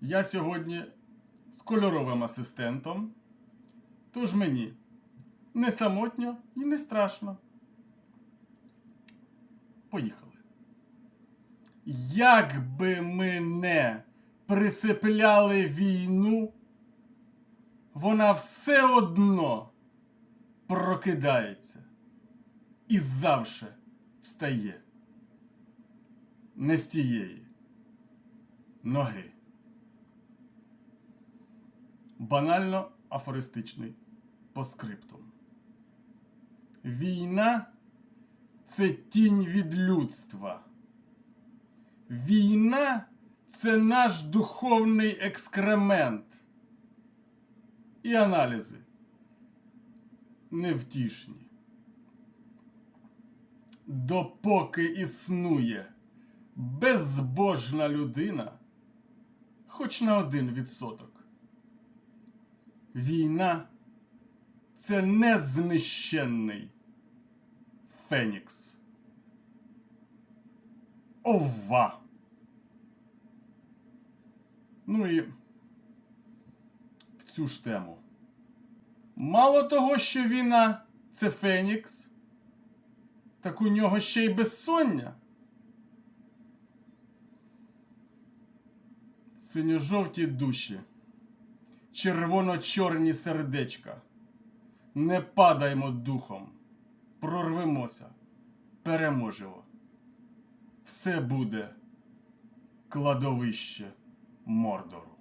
Я сьогодні з кольоровим асистентом, тож мені не самотньо і не страшно. Поїхали. Як би ми не присипляли війну, вона все одно прокидається і завше встає. Не з тієї ноги. Банально афористичний по. Війна це тінь від людства. Війна це наш духовний екскремент. І аналізи невтішні. Допоки існує безбожна людина, хоч на один відсоток. Війна це незнищенний Фенікс. Ова. Ну і в цю ж тему. Мало того, що війна це Фенікс, так у нього ще й безсоння. Синьо-жовті душі, червоно-чорні сердечка. Не падаймо духом, прорвемося, переможемо. Все буде кладовище Мордору.